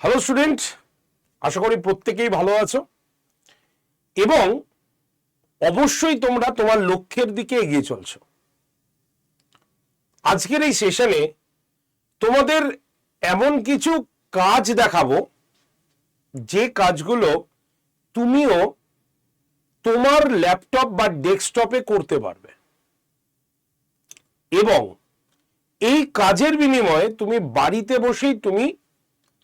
Hello student আশা করি প্রত্যেকেই ভালো আছো। এবং অবশ্যই তোমরা তোমার লক্ষ্যের দিকে এগিয়ে চলছো। আজকের এই সেশনে তোমাদের এমন কিছু কাজ দেখাবো, যে কাজগুলো তুমিও তোমার ল্যাপটপ বা ডেস্কটপে করতে পারবে। এবং এই কাজের বিনিময়ে তুমি বাড়িতে বসেই তুমি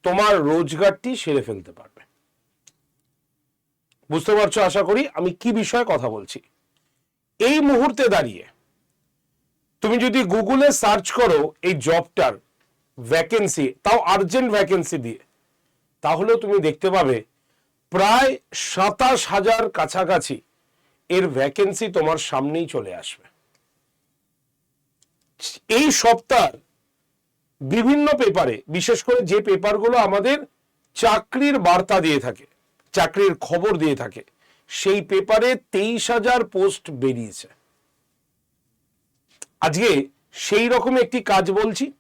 তোমার রোজগারটি সেরে ফেলতে পারবে। বুঝতে পারছ? আশা করি আমি কি বিষয়ে কথা বলছি? এই মুহূর্তে দাঁড়িয়ে তুমি যদি গুগলে সার্চ করো এই জবটার ভ্যাকেন্সি তাও আর্জেন্ট ভ্যাকেন্সি দিয়ে, তাহলেও তুমি দেখতে পাবে প্রায় সাতাশ হাজার কাছাকাছি এর ভ্যাকেন্সি তোমার সামনেই চলে আসবে। এই সপ্তাহ বিভিন্ন পেপারে, বিশেষ করে যে পেপারগুলো আমাদের চাকরির বার্তা দিয়ে থাকে, চাকরির খবর দিয়ে থাকে, সেই পেপারে তেইশ হাজার পোস্ট বেরিয়েছে। আজকে সেই রকম একটি কাজ বলছি।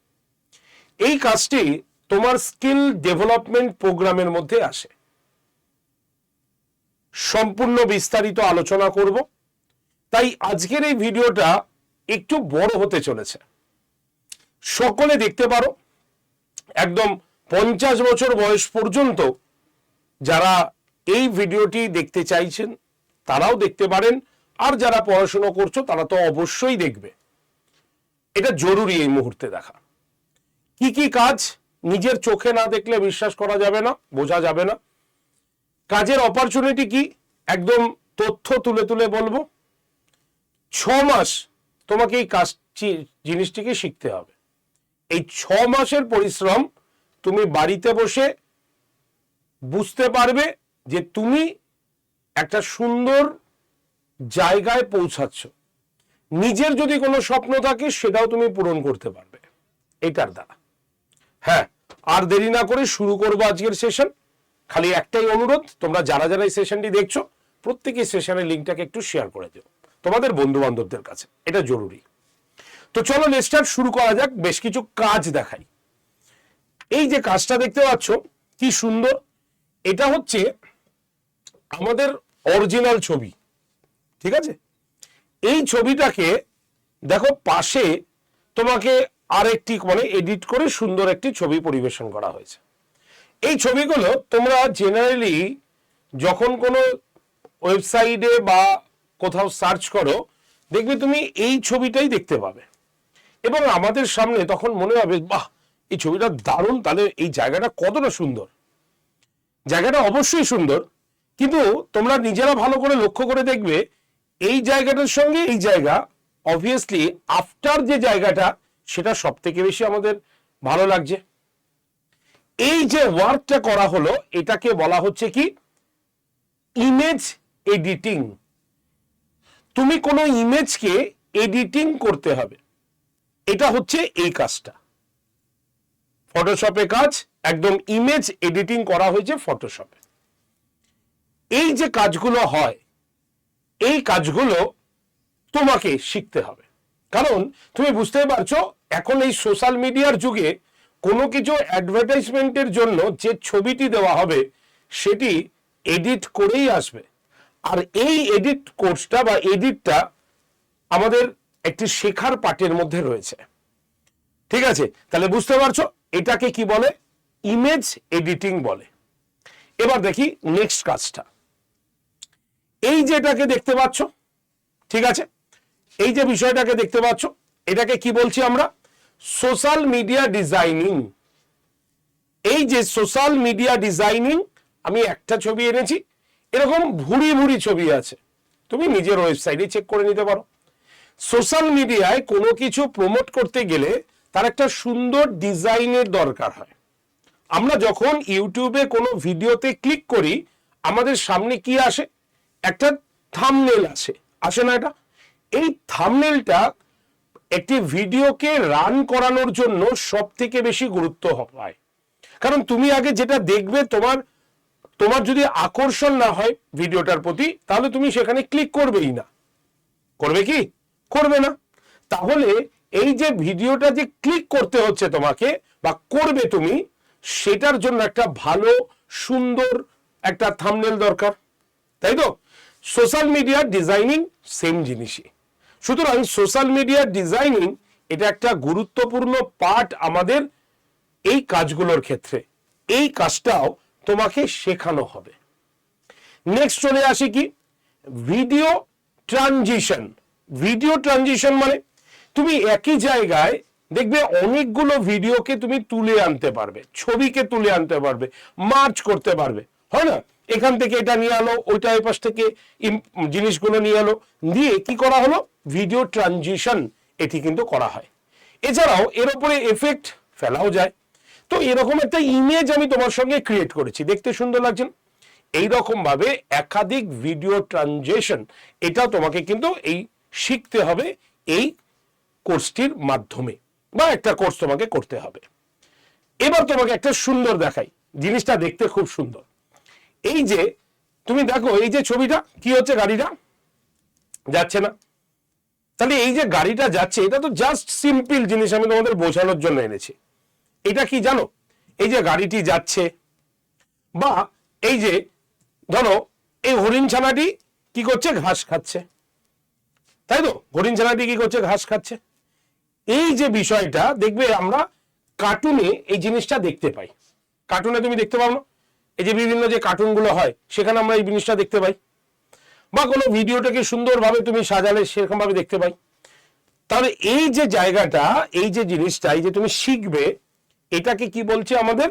এই কাজটি তোমার স্কিল ডেভেলপমেন্ট প্রোগ্রামের মধ্যে আসে। সম্পূর্ণ বিস্তারিত আলোচনা করব। তাই আজকের এই ভিডিওটা একটু বড় হতে চলেছে। সকলে দেখতে পারো। একদম পঞ্চাশ বছর বয়স পর্যন্ত যারা এই ভিডিওটি দেখতে চাইছেন, তারাও দেখতে পারেন। আর যারা পড়াশুনো করছ, তারা তো অবশ্যই দেখবে। এটা জরুরি এই মুহূর্তে দেখা। কি কি কাজ নিজের চোখে না দেখলে বিশ্বাস করা যাবে না, বোঝা যাবে না। কাজের অপরচুনিটি কি? একদম তথ্য তুলে তুলে বলব। ছ মাস তোমাকে এই কাজ জিনিসটিকে শিখতে হবে। এই ছ মাসের পরিশ্রম তুমি বাড়িতে বসে বুঝতে পারবে যে তুমি একটা সুন্দর জায়গায় পৌঁছাচ্ছ। নিজের যদি কোনো স্বপ্ন থাকে সেটাও তুমি পূরণ করতে পারবে। এটার দ্বারা। হ্যাঁ আর দেরি না করে শুরু করব আজকের সেশন খালি একটাই অনুরোধ, তোমরা যারা যারা এই সেশনটি দেখছ প্রত্যেকেই সেশনের লিঙ্কটাকে একটু শেয়ার করে দিও। তোমাদের বন্ধু বান্ধবদের কাছে। এটা জরুরি। তো চলো লেস্টার শুরু করা যাক, বেশ কিছু কাজ দেখাই। এই যে কাজটা দেখতে পাচ্ছ, কি সুন্দর। এটা হচ্ছে আমাদের অরিজিনাল ছবি, ঠিক আছে? এই ছবিটাকে দেখো পাশে তোমাকে আরেকটি মানে এডিট করে সুন্দর একটি ছবি পরিবেশন করা হয়েছে। এই ছবিগুলো তোমরা জেনারেলি যখন কোনো ওয়েবসাইটে বা কোথাও সার্চ করো, দেখবে তুমি এই ছবিটাই দেখতে পাবে। এবং আমাদের সামনে তখন মনে হবে, বাহ, এই ছবিটা দারুণ, তাহলে এই জায়গাটা কতটা সুন্দর? জায়গাটা অবশ্যই সুন্দর, কিন্তু তোমরা নিজেরা ভালো করে লক্ষ্য করে দেখবে, এই জায়গাটার সঙ্গে এই জায়গা অবভিয়াসলি আফটার যে জায়গাটা, সেটা সব থেকে বেশি আমাদের ভালো লাগছে। এই যে ওয়ার্কটা করা হলো, এটাকে বলা হচ্ছে কি? ইমেজ এডিটিং তুমি কোনো ইমেজকে এডিটিং করতে হবে। এটা হচ্ছে এই কাজটা। ফটোশপে কাজ, একদম ইমেজ এডিটিং করা হয়েছে ফটোশপে এই যে কাজগুলো হয়, এই কাজগুলো তোমাকে শিখতে হবে। কারণ তুমি বুঝতে পারছ, এখন এই সোশ্যাল মিডিয়ার যুগে কোনো কিছু অ্যাডভার্টাইজমেন্টের জন্য যে ছবিটি দেওয়া হবে, সেটি এডিট করেই আসবে। আর এই এডিট কোর্সটা বা এডিটটা আমাদের একটি শেখার পাঠের মধ্যে রয়েছে। ঠিক আছে? তাহলে বুঝতে পারছ? এটাকে কি বলে? ইমেজ এডিটিং বলে। এবার দেখি নেক্সট কাজটা। এই যে এটাকে দেখতে পাচ্ছ, ঠিক আছে? এই যে বিষয়টাকে দেখতে পাচ্ছ, এটাকে কি বলছি আমরা? সোশ্যাল মিডিয়া ডিজাইনিং এই যে সোশ্যাল মিডিয়া ডিজাইনিং আমি একটা ছবি এনেছি। এরকম ভুড়ি ভুড়ি ছবি আছে। তুমি নিজের ওয়েবসাইটে চেক করে নিতে পারো। সোশ্যাল মিডিয়ায় কোনো কিছু প্রমোট করতে গেলে তার একটা সুন্দর ডিজাইনের দরকার হয়। আমরা যখন ইউটিউবে কোনো ভিডিওতে ক্লিক করি, আমাদের সামনে কি আসে? একটা থামনেল আসে। আসে না এটা? এই থামনেলটা একটি ভিডিওকে রান করানোর জন্য সব থেকে বেশি গুরুত্ব হয়। কারণ তুমি আগে যেটা দেখবে, তোমার তোমার যদি আকর্ষণ না হয় ভিডিওটার প্রতি, তাহলে তুমি সেখানে ক্লিক করবেই না। করবে কি? করবে না। তাহলে এই যে ভিডিওটা যে ক্লিক করতে হচ্ছে তোমাকে বা করবে তুমি, সেটার জন্য একটা ভালো, সুন্দর একটা থামনেল দরকার। তাই তো? সোশ্যাল মিডিয়ার ডিজাইনিং সেম জিনিসই। সুতরাং সোশ্যাল মিডিয়ার ডিজাইনিং এটা একটা গুরুত্বপূর্ণ পার্ট আমাদের এই কাজগুলোর ক্ষেত্রে। এই কাজটাও তোমাকে শেখানো হবে। নেক্সট চলে আসি কি? ভিডিও ট্রানজিশন ভিডিও ট্রানজিশন মানে তুমি একই জায়গায় দেখবে অনেকগুলো ভিডিওকে তুমি তুলে আনতে পারবে, ছবিকে তুলে আনতে পারবে মার্চ করতে পারবে, হয় না? এখান থেকে এটা নিয়ে আলো, ওইটা এই পাশ থেকে জিনিসগুলো নিয়ে আলো, দিয়ে কি করা হলো? ভিডিও ট্রানজিশন এটি কিন্তু করা হয়। এছাড়াও এর উপরে এফেক্ট ফেলাও যায়। তো এরকম একটা ইমেজ আমি তোমার সঙ্গে ক্রিয়েট করেছি, দেখতে সুন্দর লাগছে না? এইরকম ভাবে একাধিক ভিডিও ট্রানজেকশন এটা তোমাকে কিন্তু এই শিখতে হবে এই কোর্সটির মাধ্যমে বা একটা কোর্স তোমাকে করতে হবে। এবার তোমাকে একটা সুন্দর দেখাই। জিনিসটা দেখতে খুব সুন্দর। এই যে, তুমি দেখো এই যে ছবিটা, কি হচ্ছে গাড়িটা? যাচ্ছে না। তাহলে এই যে গাড়িটা যাচ্ছে, এটা তো জাস্ট সিম্পল জিনিস আমি তোমাদের বোঝানোর জন্য এনেছি। এটা কি জানো? এই যে গাড়িটি যাচ্ছে বা এই যে, ধরো এই হরিণ ছানাটি কি করছে? ঘাস খাচ্ছে। তাই তো? হরিণ ছানাটি কি করছে? ঘাস খাচ্ছে। এই যে বিষয়টা, দেখবে আমরা কার্টুনে এই জিনিসটা দেখতে পাই। কার্টুনে তুমি দেখতে পাও না। এই যে বিভিন্ন যে কার্টুনগুলো হয়, সেখানে আমরা এই জিনিসটা দেখতে পাই। বা কোনো ভিডিওটাকে সুন্দরভাবে তুমি সাজালে সেরকম ভাবে দেখতে পাই। তাহলে এই যে জায়গাটা, এই যে জিনিসটা, এই যে তুমি শিখবে, এটাকে কি বলছে আমাদের?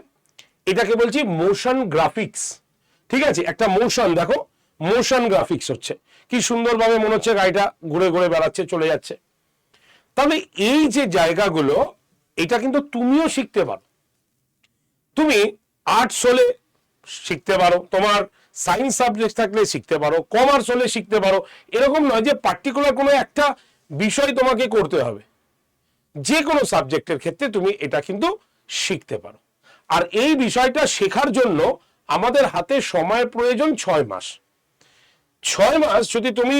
এটাকে বলছি মোশন গ্রাফিক্স ঠিক আছে? একটা মোশন দেখো। মোশন গ্রাফিক্স হচ্ছে। কি সুন্দরভাবে মনে হচ্ছে গাড়িটা ঘুরে ঘুরে বেড়াচ্ছে, চলে যাচ্ছে। তাহলে এই যে জায়গাগুলো, এটা কিন্তু তুমিও শিখতে পারো। তুমি আর্টস হলে শিখতে পারো, তোমার সায়েন্স সাবজেক্ট থাকলে শিখতে পারো কমার্স হলে শিখতে পারো। এরকম নয় যে পার্টিকুলার কোনো একটা বিষয় তোমাকে করতে হবে। যে কোনো সাবজেক্টের ক্ষেত্রে তুমি এটা কিন্তু শিখতে পারো। আর এই বিষয়টা শেখার জন্য আমাদের হাতে সময় প্রয়োজন ছয় মাস। ছয় মাস যদি তুমি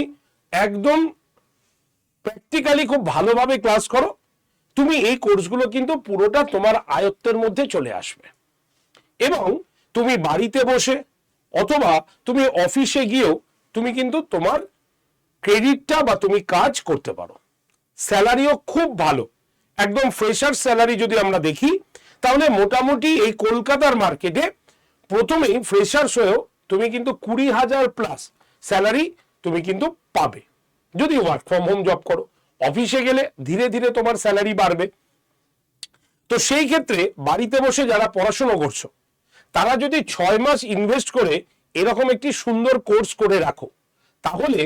একদম প্র্যাকটিক্যালি খুব ভালোভাবে ক্লাস করো, তুমি এই কোর্সগুলো কিন্তু পুরোটা তোমার আয়ত্তের মধ্যে চলে আসবে। এবং তুমি বাড়িতে বসে অথবা তুমি অফিসে গিয়েও তুমি কিন্তু তোমার ক্রেডিটটা বা তুমি কাজ করতে পারো। স্যালারিও খুব ভালো। একদম ফ্রেশার স্যালারি যদি আমরা দেখি, তাহলে মোটামুটি এই কলকাতার মার্কেটে প্রথমেই ফ্রেশার্স হয়েও তুমি কিন্তু কুড়ি হাজার প্লাস স্যালারি তুমি কিন্তু পাবে। যদি ওয়ার্ক ফ্রম হোম জব করো, অফিসে গেলে ধীরে ধীরে তোমার স্যালারি বাড়বে। তো সেই ক্ষেত্রে বাড়িতে বসে যারা পড়াশোনা করছ, তারা যদি ছয় মাস ইনভেস্ট করে এরকম একটি সুন্দর কোর্স করে রাখো, তাহলে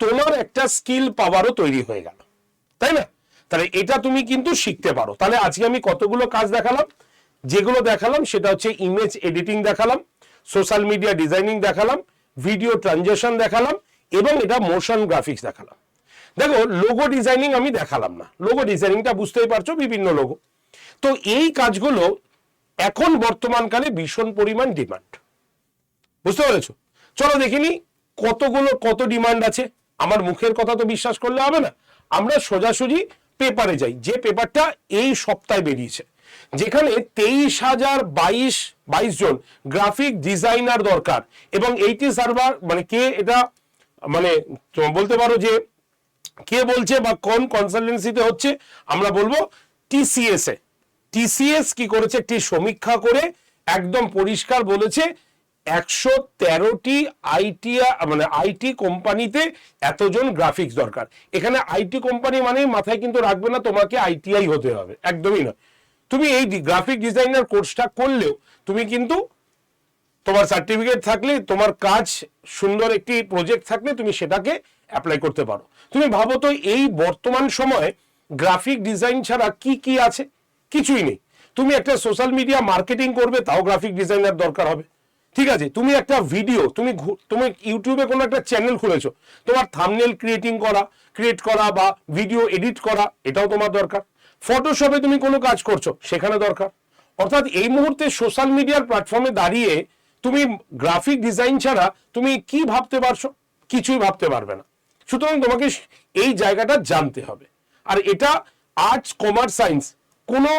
তোমার একটা স্কিল পাওয়ারও তৈরি হয়ে গেল। তাই না? তাহলে এটা তুমি কিন্তু শিখতে পারো। তাহলে আজকে আমি কতগুলো কাজ দেখালাম? যেগুলো দেখালাম সেটা হচ্ছে ইমেজ এডিটিং দেখালাম সোশ্যাল মিডিয়া ডিজাইনিং দেখালাম ভিডিও ট্রানজেকশন দেখালাম এবং এটা মোশন গ্রাফিক্স দেখালাম। দেখো লোগো ডিজাইনিং আমি দেখালাম না। লোগো ডিজাইনিংটা বুঝতেই পারছ, বিভিন্ন লোগো তো এই কাজগুলো এখন বর্তমানকালে ভীষণ পরিমাণ ডিমান্ড বুঝতে পেরেছ? চলো দেখিনি, কতগুলো, কত ডিমান্ড আছে? আমার মুখের কথা তো বিশ্বাস করলে হবে না। আমরা সোজাসুজি পেপারে যাই। যে পেপারটা এই সপ্তাহে বেরিয়েছে। যেখানে তেইশ হাজার বাইশ বাইশ জন গ্রাফিক ডিজাইনার দরকার। এবং এইটি সার্ভার মানে কে এটা মানে বলতে পারো যে কে বলছে বা কোন কনসালটেন্সিতে হচ্ছে, আমরা বলব টিসিএস এ। টিসিএস কি করেছে? একটি সমীক্ষা করে একদম পরিষ্কার বলেছে একশো তেরোটি আইটি মানে আইটি কোম্পানিতে এতজন গ্রাফিক্স দরকার। এখানে আইটি কোম্পানি মানে মাথায় কিন্তু রাখবে না, তোমাকে আইটিআই হতে হবে। একদমই নয়। তুমি এই গ্রাফিক ডিজাইনার কোর্সটা করলেও তুমি কিন্তু তোমার সার্টিফিকেট থাকলে, তোমার কাজ সুন্দর একটি প্রজেক্ট থাকলে তুমি সেটাকে অ্যাপ্লাই করতে পারো। তুমি ভাবো তো এই বর্তমান সময়ে গ্রাফিক ডিজাইন ছাড়া কি কি আছে? কিছুই নেই। তুমি একটা সোশ্যাল মিডিয়া মার্কেটিং করবে, তাও গ্রাফিক ডিজাইনার দরকার হবে। ঠিক আছে, তুমি একটা ভিডিও তুমি তুমি ইউটিউবে কোনো একটা চ্যানেল খুলেছো। তোমার থামনেল ক্রিয়েটিং করা ক্রিয়েট করা বা ভিডিও এডিট করা, এটাও তোমার দরকার। ফটোশপে তুমি কোনো কাজ করছ, সেখানে দরকার। অর্থাৎ এই মুহূর্তে সোশ্যাল মিডিয়ার প্ল্যাটফর্মে দাঁড়িয়ে তুমি গ্রাফিক ডিজাইন ছাড়া তুমি কি ভাবতে পারছ, কিছুই ভাবতে পারবে না। সুতরাং তোমাকে এই জায়গাটা জানতে হবে। আর এটা আর্টস কমার্স সায়েন্স কোনো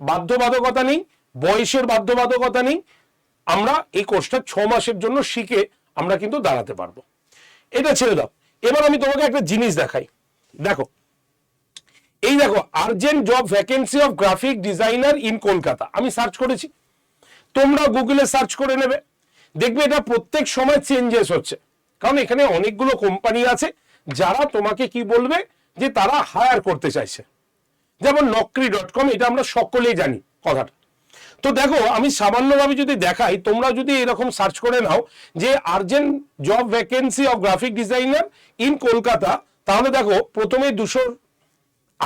বাধ্যবাধকতা নেই, বয়সের বাধ্যবাধকতা নেই। আমরা এই কোর্সটা ছ মাসের জন্য শিখে আমরা কিন্তু দাঁড়াতে পারব। এটা ছেড়ে দাও। এবার আমি তোমাকে একটা জিনিস দেখাই। দেখো এই দেখো urgent job vacancy of graphic designer in Kolkata আমি সার্চ করেছি। তোমরা গুগলে সার্চ করে নেবে। দেখবে এটা প্রত্যেক সময় চেঞ্জেস হচ্ছে। কারণ এখানে অনেকগুলো কোম্পানি আছে, যারা তোমাকে কি বলবে? যে তারা হায়ার করতে চাইছে। যেমন নকরি ডট কম এটা আমরা সকলেই জানি কথাটা। তো দেখো, আমি সামান্যভাবে যদি দেখাই, তোমরা যদি এরকম সার্চ করে নাও যে urgent job vacancy of graphic designer in Kolkata তাহলে দেখো, প্রথমে দুশো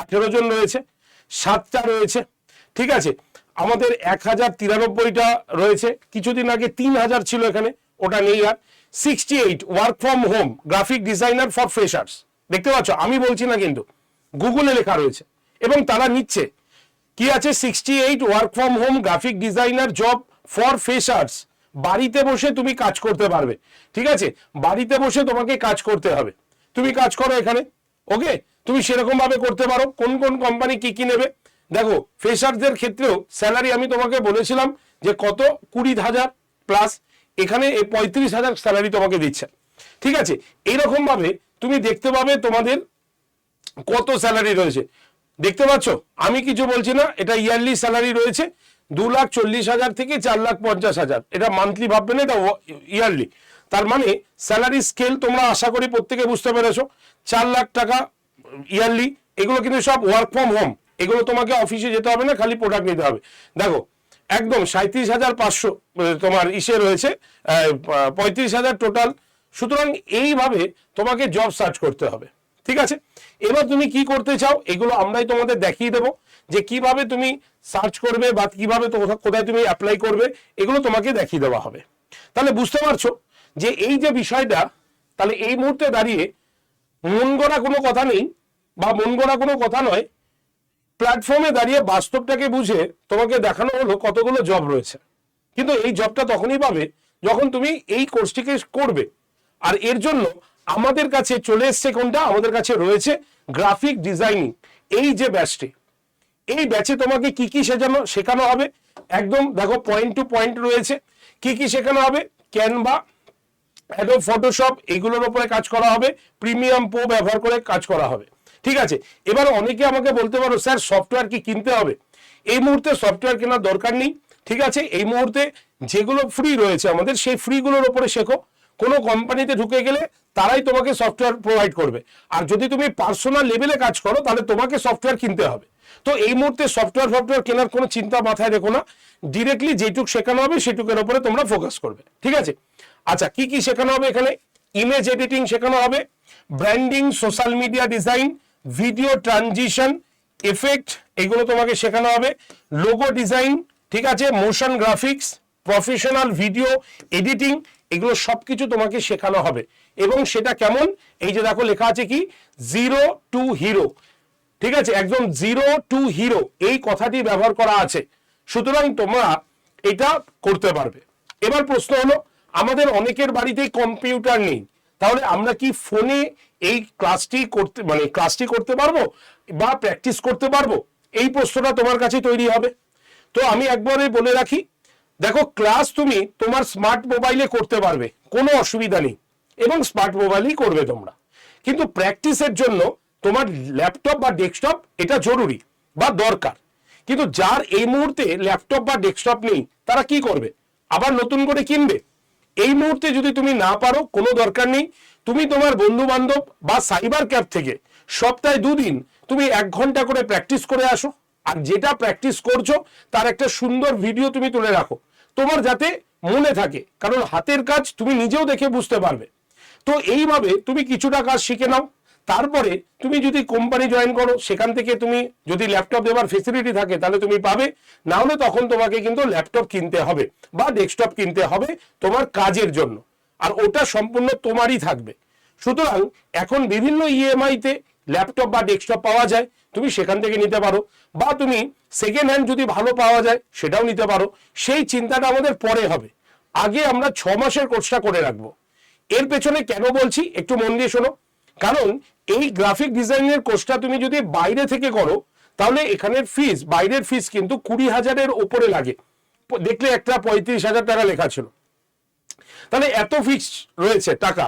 আঠেরো জন রয়েছে, সাতটা রয়েছে, ঠিক আছে? আমাদের এক হাজার তিরানব্বইটা রয়েছে, কিছুদিন আগে তিন হাজার ছিল এখানে, ওটা নেই আর। Sixty eight work from home graphic designer for freshers দেখতে পাচ্ছ? আমি বলছি না কিন্তু, গুগলে লেখা রয়েছে, এবং তারা নিচ্ছে। কি আছে? Sixty eight work from home graphic designer job for freshers বাড়িতে বসে তুমি কাজ করতে পারবে, ঠিক আছে? বাড়িতে বসে তোমাকে কাজ করতে হবে। তুমি কাজ করো এখানে ওকে তুমি সেরকম ভাবে করতে পারো। কোন কোন কোম্পানি কি কি নেবে? দেখো ফ্রেশারদের ক্ষেত্রেও স্যালারি আমি তোমাকে বলেছিলাম যে কত? কুড়ি হাজার প্লাস এখানে পঁয়ত্রিশ হাজার স্যালারি তোমাকে দিচ্ছে। ঠিক আছে? এইরকম ভাবে তুমি দেখতে পাবে তোমাদের কত স্যালারি রয়েছে। দেখতে পাচ্ছ? আমি কিছু বলছি না, এটা ইয়ারলি স্যালারি রয়েছে দু লাখ চল্লিশ হাজার থেকে চার লাখ পঞ্চাশ হাজার। এটা মান্থলি ভাববে না, এটা ইয়ারলি তার মানে স্যালারি স্কেল তোমরা আশা করি প্রত্যেকে বুঝতে পেরেছ। চার লাখ টাকা ইয়ারলি এগুলো কিন্তু সব ওয়ার্ক ফ্রম হোম এগুলো তোমাকে অফিসে যেতে হবে না, খালি প্রোডাক্ট নিতে হবে। দেখো, একদম সাঁত্রিশ হাজার পাঁচশো তোমার ইসে রয়েছে পঁয়ত্রিশ হাজার টোটাল সুতরাং এইভাবে তোমাকে জব সার্চ করতে হবে, ঠিক আছে? এবার তুমি কি করতে চাও, এগুলো আমরাই তোমাদের দেখিয়ে দেবো, যে কীভাবে তুমি সার্চ করবে বা কীভাবে কোথায় তুমি অ্যাপ্লাই করবে, এগুলো তোমাকে দেখিয়ে দেওয়া হবে। তাহলে বুঝতে পারছ যে এই যে বিষয়টা, তাহলে এই মুহূর্তে দাঁড়িয়ে মন গড়া কোনো কথা নেই বা মন গড়া কোনো কথা নয়। প্ল্যাটফর্মে দাঁড়িয়ে বাস্তবটাকে বুঝে তোমাকে দেখানো হলো কতগুলো জব রয়েছে। কিন্তু এই জবটা তখনই পাবে যখন তুমি এই কোর্সটিকে করবে। আর এর জন্য আমাদের কাছে চলে এসছে কোনটা? আমাদের কাছে রয়েছে গ্রাফিক ডিজাইনিং এই যে ব্যাচটি এই ব্যাচে তোমাকে কি কি শেখানো শেখানো হবে? একদম দেখো পয়েন্ট টু পয়েন্ট রয়েছে। কি কি শেখানো হবে? ক্যানভা অ্যাডোব ফটোশপ এগুলোর উপরে কাজ করা হবে। প্রিমিয়াম পো ব্যবহার করে কাজ করা হবে। ঠিক আছে? এবার অনেকে আমাকে বলতে পারো, স্যার সফটওয়্যার কি কিনতে হবে? এই মুহূর্তে সফটওয়্যার কেনার দরকার নেই। ঠিক আছে? এই মুহূর্তে যেগুলো ফ্রি রয়েছে আমাদের, সেই ফ্রিগুলোর ওপরে শেখো। কোনো কোম্পানিতে ঢুকে গেলে তারাই তোমাকে সফটওয়্যার প্রোভাইড করবে। আর যদি তুমি পার্সোনাল লেভেলে কাজ করো, তাহলে তোমাকে সফটওয়্যার কিনতে হবে। তো এই মুহূর্তে সফটওয়্যার সফটওয়্যার কেনার কোনো চিন্তা মাথায় রেখো না। ডিরেক্টলি যেটুক শেখানো হবে, সেটুকের ওপরে তোমরা ফোকাস করবে। ঠিক আছে? আচ্ছা কি কি শেখানো হবে এখানে? ইমেজ এডিটিং শেখানো হবে branding social media design video transition effect এগুলো তোমাকে শেখানো হবে লোগো ডিজাইন ঠিক আছে? Motion graphics professional video editing এগুলো সবকিছু তোমাকে শেখানো হবে। এবং সেটা কেমন? এই যে দেখো, লেখা আছে কি? জিরো টু হিরো ঠিক আছে, একদম জিরো টু হিরো এই কথাটি ব্যবহার করা আছে। সুতরাং তোমরা এটা করতে পারবে। এবার প্রশ্ন হলো, আমাদের অনেকের বাড়িতেই কম্পিউটার নেই। তাহলে আমরা কি ফোনে এই ক্লাসটি করতে মানে ক্লাসটি করতে পারব বা প্র্যাকটিস করতে পারব? এই প্রশ্নটা তোমার কাছে তৈরি হবে। তো আমি একবারে বলে রাখি, দেখো ক্লাস তুমি তোমার স্মার্ট মোবাইলে করতে পারবে, কোনো অসুবিধা নেই। এবং স্মার্ট মোবাইলেই করবে তোমরা। কিন্তু প্র্যাকটিসের জন্য তোমার ল্যাপটপ বা ডেস্কটপ এটা জরুরি বা দরকার। কিন্তু যার এই মুহূর্তে ল্যাপটপ বা ডেস্কটপ নেই, তারা কি করবে? আবার নতুন করে কিনবে? এই মুহূর্তে যদি তুমি না পারো, কোনো দরকার নেই। তুমি তোমার বন্ধু বান্ধব বা সাইবার ক্যাব থেকে সপ্তাহে দুদিন তুমি এক ঘণ্টা করে প্র্যাকটিস করে আসো। আর যেটা প্র্যাকটিস করছ, তার একটা সুন্দর ভিডিও তুমি তুলে রাখো। তোমার যাতে মনে থাকে, কারণ হাতের কাজ তুমি নিজেও দেখে বুঝতে পারবে। তো এইভাবে তুমি কিছুটা কাজ শিখে নাও। তারপরে তুমি যদি কোম্পানি জয়েন করো, সেখান থেকে তুমি যদি ল্যাপটপ দেওয়ার ফেসিলিটি থাকে, তাহলে তুমি পাবে। না হলে তখন তোমাকে কিন্তু ল্যাপটপ কিনতে হবে বা ডেস্কটপ কিনতে হবে তোমার কাজের জন্য। আর ওটা সম্পূর্ণ তোমারই থাকবে। সুতরাং এখন বিভিন্ন ইএমআইতে ল্যাপটপ বা ডেস্কটপ পাওয়া যায়, তুমি সেখান থেকে নিতে পারো। বা তুমি সেকেন্ড হ্যান্ড যদি ভালো পাওয়া যায়, সেটাও নিতে পারো। সেই চিন্তাটা আমাদের পরে হবে। আগে আমরা ছ মাসের কোর্সটা করে রাখব। এর পেছনে কেন বলছি? একটু মন দিয়ে শোনো। কারণ এই গ্রাফিক ডিজাইনের কোর্সটা তুমি যদি বাইরে থেকে করো, তাহলে এখানের ফিস বাইরের ফিস কিন্তু কুড়ি হাজারের ওপরে লাগে। দেখলে একটা পঁয়ত্রিশ হাজার টাকা লেখা ছিল। তাহলে এত ফিক্স রয়েছে টাকা।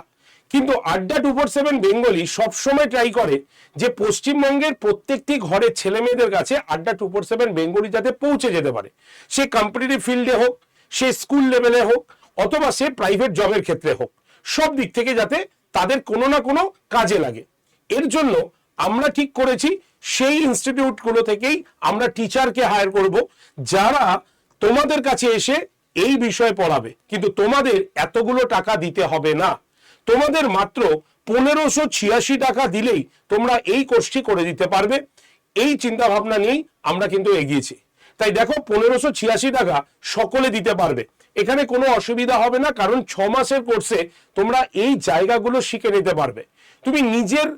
কিন্তু Adda two four seven Bengali সবসময় ট্রাই করে যে পশ্চিমবঙ্গের প্রত্যেকটি ঘরের ছেলে মেয়েদের কাছে আড্ডা টু ফোর সেভেন বেঙ্গলি যাতে পৌঁছে যেতে পারে। সে কম্পিটিটিভ ফিল্ডে হোক, সে স্কুল লেভেলে হোক, অথবা সে প্রাইভেট জবের ক্ষেত্রে হোক, সব দিক থেকে যাতে তাদের কোনো না কোনো কাজে লাগে। এর জন্য আমরা ঠিক করেছি, সেই ইনস্টিটিউটগুলো থেকেই আমরা টিচারকে হায়ার করব, যারা তোমাদের কাছে এসে এই বিষয়ে পড়াবে। কিন্তু তোমাদের এতগুলো টাকা দিতে হবে না। তোমাদের মাত্র পনেরোশো ছিয়াশি টাকা দিলেই তোমরা এই কোর্সটি করে দিতে পারবে। এই চিন্তা ভাবনা নিয়েই আমরা কিন্তু এগিয়েছি। তাই দেখো, পনেরোশো ছিয়াশি টাকা সকলে দিতে পারবে। এখানে কোনো অসুবিধা হবে না, কারণ ছ মাসের কোর্সে তোমরা এই জায়গাগুলো শিখে নিতে পারবে। তুমি নিজের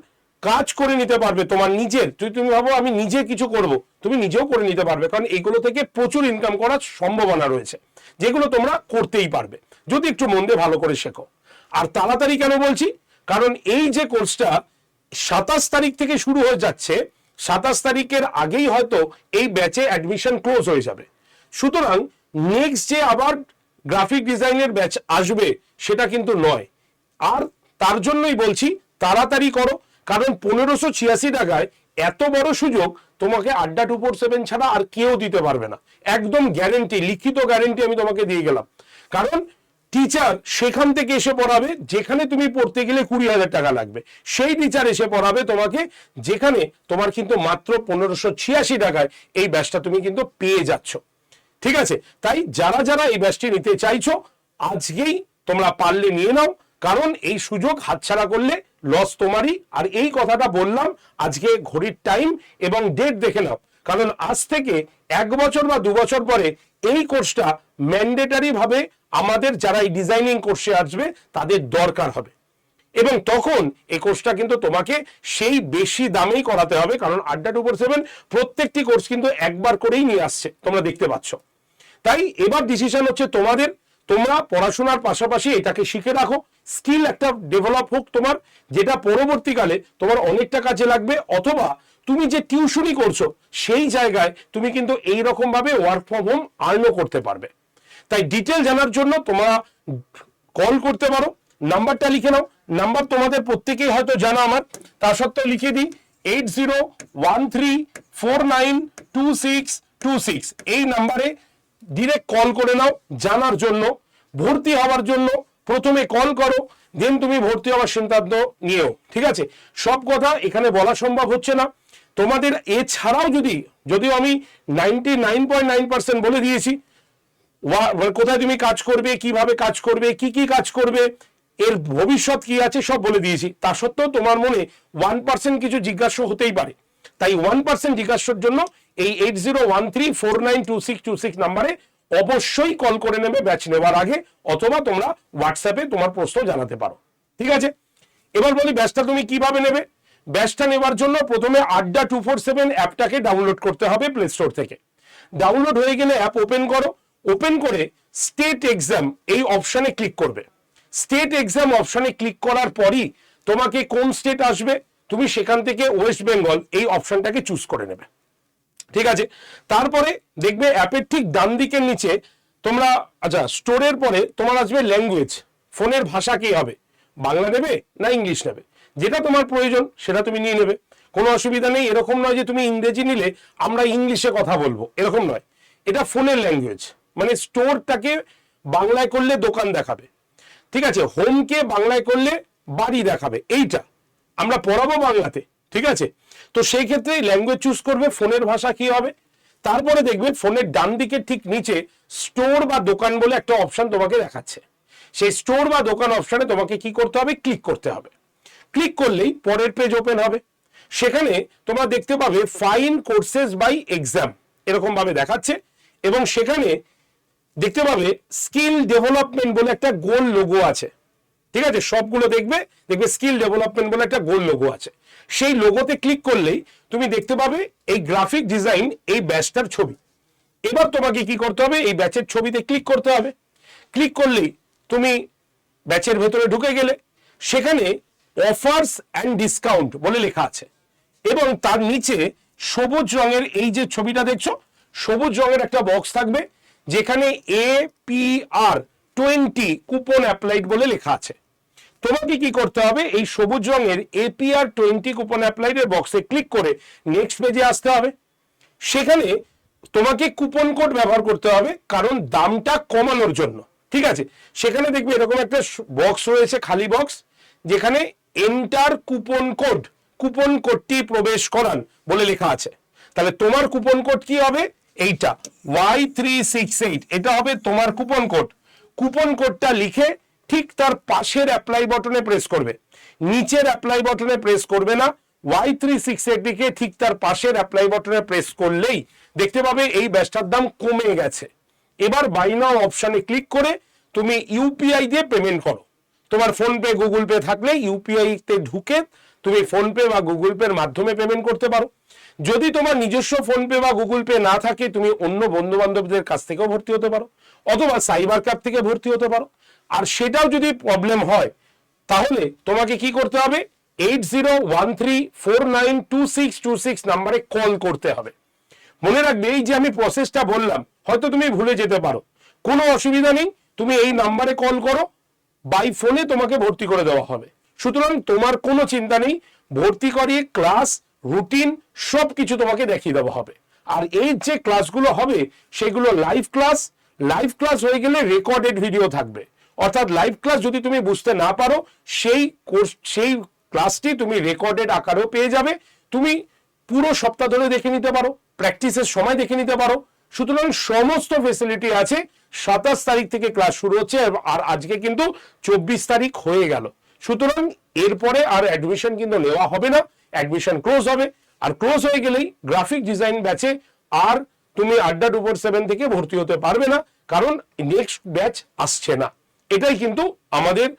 কাজ করে নিতে পারবে, তোমার নিজের। তুই, তুমি ভাবো আমি নিজে কিছু করব, তুমি নিজেও করে নিতে পারবে, কারণ এগুলো থেকে প্রচুর ইনকাম করার সম্ভাবনা রয়েছে, যেগুলো তোমরা করতেই পারবে। যদি একটু মন দিয়ে ভালো করে শেখো। আর তাড়াতাড়ি কেন বলছি? কারণ এই যে কোর্সটা সাতাশ তারিখ থেকে শুরু হয়ে যাচ্ছে, সাতাশ তারিখের আগেই হয়তো এই ব্যাচে অ্যাডমিশন ক্লোজ হয়ে যাবে। সুতরাং নেক্সট যে আবার গ্রাফিক ডিজাইনের ব্যাচ আসবে, সেটা কিন্তু নয়। আর তার জন্যই বলছি, তাড়াতাড়ি করো, কারণ পনেরোশো ছিয়াশি টাকায় এত বড় সুযোগ তোমাকে আড্ডা টু ফোর সেভেন ছাড়া আর কেউ দিতে পারবে না। একদম গ্যারেন্টি লিখিত গ্যারেন্টি আমি তোমাকে দিয়ে গেলাম। কারণ টিচার সেখান থেকে এসে পড়াবে, যেখানে তুমি পড়তে গেলে কুড়ি হাজার টাকা লাগবে। সেই টিচার এসে পড়াবে তোমাকে, যেখানে তোমার কিন্তু মাত্র পনেরোশো ছিয়াশি টাকায় এই ব্যাচটা তুমি কিন্তু পেয়ে যাচ্ছ। ঠিক আছে? তাই যারা যারা এই ব্যাচটি নিতে চাইছো, আজকেই তোমরা পারলে নিয়ে নাও, কারণ এই সুযোগ হাতছাড়া করলে লস তোমারই। আর এই কথাটা বললাম, আজকে ঘড়ির টাইম এবং ডেট দেখে নাও। কারণ আজ থেকে এক বছর বা দু বছর পরে এই কোর্সটা ম্যান্ডেটারি ভাবে আমাদের যারা এই ডিজাইনিং কোর্সে আসবে, তাদের দরকার হবে। এবং তখন এই কোর্সটা কিন্তু তোমাকে সেই বেশি দামেই করাতে হবে, কারণ আড্ডা টু ফোর সেভেন প্রত্যেকটি কোর্স কিন্তু একবার করেই নিয়ে আসছে, তোমরা দেখতে পাচ্ছ। তাই এবার ডিসিশন হচ্ছে তোমাদের। তোমরা পড়াশোনার পাশাপাশি এটাকে শিখে রাখো। স্কিল একটা ডেভেলপ হোক তোমার, যেটা পরবর্তীকালে তোমার অনেকটা কাজে লাগবে। অথবা তুমি যে টিউশনই করছ, সেই জায়গায় তুমি কিন্তু এই ভাবে ওয়ার্ক ফ্রম হোম আর্নও করতে পারবে। তাই ডিটেল জানার জন্য তোমরা কল করতে পারো। নাম্বারটা লিখে নাও। নাম্বার তোমাদের প্রত্যেকেই হয়তো জানা আমার। তা সত্ত্বেও লিখে দিই। Eight zero one three four nine two six two six এই নাম্বারে ডিরেক্ট কল করে নাও, জানার জন্য, ভর্তি হওয়ার জন্য, প্রথমে কল করো দেন তুমি ভর্তি হওয়ার সিদ্ধান্ত নিও ঠিক আছে? সব কথা এখানে বলা সম্ভব হচ্ছে না। তোমাদের এছাড়াও যদি, যদিও আমি ninety nine point nine percent বলে দিয়েছি কোথায় তুমি কাজ করবে, কীভাবে কাজ করবে, কি কি কাজ করবে, এর ভবিষ্যৎ কি আছে সব বলে দিয়েছি। তা সত্ত্বেও তোমার মনে ওয়ান পার্সেন্ট কিছু জিজ্ঞাসা হতেই পারে। তাই ওয়ান পার্সেন্ট জিজ্ঞাসার জন্য এই eight zero one three four nine two six two six নাম্বারে অবশ্যই কল করে নেবে ব্যাচ নেওয়ার আগে, অথবা তোমরা হোয়াটসঅ্যাপে তোমার প্রশ্ন জানাতে পারো। ঠিক আছে? এবার বলি ব্যাচটা তুমি কীভাবে নেবে? ব্যাচটা নেওয়ার জন্য প্রথমে আড্ডা টু ফোর সেভেন অ্যাপটাকে ডাউনলোড করতে হবে প্লে স্টোর থেকে। ডাউনলোড হয়ে গেলে অ্যাপ ওপেন করো। ওপেন করে স্টেট এক্সাম এই অপশানে ক্লিক করবে। স্টেট এক্সাম অপশানে ক্লিক করার পরই তোমাকে কোন স্টেট আসবে? তুমি সেখান থেকে ওয়েস্ট বেঙ্গল এই অপশনটাকে চুজ করে নেবে। ঠিক আছে? তারপরে দেখবে অ্যাপের ঠিক ডান দিকের নিচে তোমরা আচ্ছা স্টোরের পরে তোমার আসবে ল্যাঙ্গুয়েজ ফোনের ভাষা কি হবে? বাংলা নেবে না ইংলিশ নেবে? যেটা তোমার প্রয়োজন, সেটা তুমি নিয়ে নেবে। কোনো অসুবিধা নেই, এরকম নয় যে তুমি ইংরেজি নিলে আমরা ইংলিশে কথা বলব। এরকম নয়। এটা ফোনের ল্যাঙ্গুয়েজ মানে স্টোরটাকে বাংলায় করলে দোকান দেখাবে। ঠিক আছে? হোমকে বাংলায় করলে বাড়ি দেখাবে। এইটা। আমরা পড়াবো বাংলাতে। ঠিক আছে? তো সেই ক্ষেত্রে ল্যাঙ্গুয়েজ চুজ করবে, ফোনের ভাষা কি হবে? তারপরে দেখবে ফোনের ডান দিকে ঠিক নিচে স্টোর বা দোকান বলে একটা অপশন তোমাকে দেখাচ্ছে। সেই স্টোর বা দোকান অপশনে তোমাকে কি করতে হবে? ক্লিক করতে হবে। ক্লিক করলেই পরের পেজ ওপেন হবে। সেখানে তোমরা দেখতে পাবে ফাইন কোর্সেস বাই এক্সাম এরকম ভাবে দেখাচ্ছে এবং সেখানে দেখতে পাবে স্কিল ডেভেলপমেন্ট বলে একটা গোল লোগো আছে। ঠিক আছে? সবগুলো দেখবে দেখবে স্কিল ডেভেলপমেন্ট বলে একটা গোল লোগো আছে। সেই লোগোতে ক্লিক করলেই তুমি দেখতে পাবে এই গ্রাফিক ডিজাইন এই ব্যাচটার ছবি। এবার তোমাকে কি করতে হবে? এই ব্যাচের ছবিতে ক্লিক করতে হবে। ক্লিক করলেই তুমি ব্যাচের ভেতরে ঢুকে গেলে, সেখানে অফার্স অ্যান্ড ডিসকাউন্ট বলে লেখা আছে। এবং তার নিচে সবুজ রঙের এই যে ছবিটা দেখছ, সবুজ রঙের একটা বক্স থাকবে, যেখানে A P R twenty coupon applied বলে লেখা আছে। তোমাকে কি করতে হবে? এই সবুজ রঙের এপিআর টোয়েন্টি কুপন অ্যাপ্লাইডের বক্সে ক্লিক করে নেক্সট পেজে আসতে হবে। সেখানে তোমাকে কুপন কোড ব্যবহার করতে হবে, কারণ দামটা কমানোর জন্য। ঠিক আছে? সেখানে দেখবে এরকম একটা বক্স রয়েছে, খালি বক্স যেখানে এন্টার কুপন কোড কুপন কোডটি প্রবেশ করান বলে লেখা আছে। তাহলে তোমার কুপন কোড কি হবে? এইটা। ওয়াই থ্রি সিক্স এইট এটা হবে তোমার কুপন কোড কুপন কোডটা লিখে ঠিক তার পাশের অ্যাপ্লাই বটনে প্রেস করবে। নিচের অ্যাপ্লাই বটনে প্রেস করবে না। ওয়াই থ্রি সিক্স দিকে ঠিক তার পাশের অ্যাপ্লাই বটনে প্রেস করলেই দেখতে পাবে এই ব্যাসটার দাম কমে গেছে। এবার বাই নাও অপশানে ক্লিক করে তুমি ইউপিআই দিয়ে পেমেন্ট করো। তোমার ফোন পে গুগল পে থাকলে ইউপিআই তে ঢুকে তুমি ফোন পে বা গুগল পের মাধ্যমে পেমেন্ট করতে পারো। যদি তোমার নিজস্ব ফোন পে বা গুগল পে না থাকে, তুমি অন্য বন্ধু বান্ধবদের কাছ থেকেও ভর্তি হতে পারো। অথবা সাইবার ক্যাব থেকে ভর্তি হতে পারো। আর সেটাও যদি প্রবলেম হয়, তাহলে তোমাকে কি করতে হবে? Eight zero one three four nine two six two six নাম্বারে কল করতে হবে। মনে রাখবে, এই যে আমি প্রসেসটা বললাম, হয়তো তুমি ভুলে যেতে পারো। কোনো অসুবিধা নেই, তুমি এই নাম্বারে কল করো বাই ফোনে তোমাকে ভর্তি করে দেওয়া হবে। সুতরাং তোমার কোনো চিন্তা নেই, ভর্তি করিয়ে ক্লাস রুটিন সব কিছু তোমাকে দেখিয়ে দেওয়া হবে। আর এই যে ক্লাসগুলো হবে, সেগুলো লাইভ ক্লাস লাইভ ক্লাস হয়ে গেলে রেকর্ডেড ভিডিও থাকবে। অর্থাৎ লাইভ ক্লাস যদি তুমি বুঝতে না পারো, সেই কোর্স সেই ক্লাসটি তুমি রেকর্ডেড আকারেও পেয়ে যাবে। তুমি পুরো সপ্তাহ ধরে দেখে নিতে পারো প্র্যাকটিসের সময় দেখে নিতে পারো। সুতরাং সমস্ত ফেসিলিটি আছে। সাতাশ তারিখ থেকে ক্লাস শুরু হচ্ছে আর আজকে কিন্তু চব্বিশ তারিখ হয়ে গেল। সুতরাং এরপরে আর অ্যাডমিশন কিন্তু নেওয়া হবে না। অ্যাডমিশন ক্লোজ হবে। আর ক্লোজ হয়ে গেলেই গ্রাফিক ডিজাইন ব্যাচে আর তুমি আড্ডা টু সেভেন থেকে ভর্তি হতে পারবে না, কারণ নেক্সট ব্যাচ আসছে না। এটাই কিন্তু আমাদের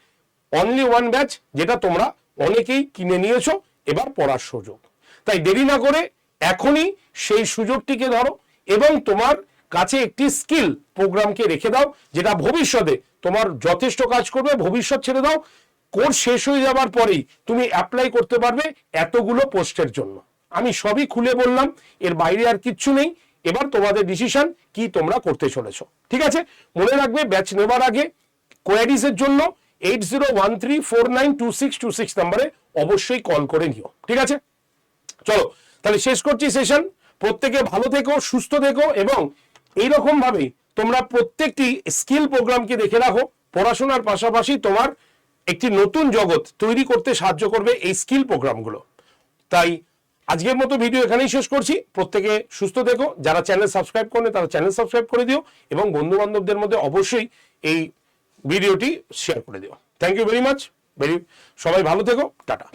অনলি ওয়ান ব্যাচ যেটা তোমরা অনেকেই কিনে নিয়েছো, এবার পড়ার সুযোগ। তাই দেরি না করে এখনই সেই সুযোগটিকে ধরো এবং তোমার কাছে একটি স্কিল প্রোগ্রামকে রেখে দাও, যেটা ভবিষ্যতে তোমার যথেষ্ট কাজ করবে, ভবিষ্যৎ ছেড়ে দাও। কোর্স শেষ হয়ে যাবার পরেই তুমি অ্যাপ্লাই করতে পারবে এতগুলো পোস্টের জন্য। আমি সবই খুলে বললাম, এর বাইরে আর কিচ্ছু নেই। এবার তোমাদের ডিসিশন কি তোমরা করতে চলেছো। ঠিক আছে? মনে রাখবে ব্যাচ নেবার আগে কোয়ারিজের জন্য eight zero one three four nine two six two six নাম্বারে অবশ্যই কল করে নিও। ঠিক আছে? চলো, তাহলে শেষ করছি সেশন প্রত্যেকে ভালো থেকো, সুস্থ থেকো এবং এইরকম ভাবে তোমরা প্রত্যেকটি স্কিল প্রোগ্রামকে দেখে রাখো। পড়াশোনার পাশাপাশি তোমার একটি নতুন জগৎ তৈরি করতে সাহায্য করবে এই স্কিল প্রোগ্রামগুলো তাই আজকের মতো ভিডিও এখানেই শেষ করছি। প্রত্যেকে সুস্থ দেখো যারা চ্যানেল সাবস্ক্রাইব করে তারা চ্যানেল সাবস্ক্রাইব করে দিও এবং বন্ধু বান্ধবদের মধ্যে অবশ্যই এই ভিডিওটি শেয়ার করে দিও। Thank you very much very সবাই ভালো থেকো। টাটা।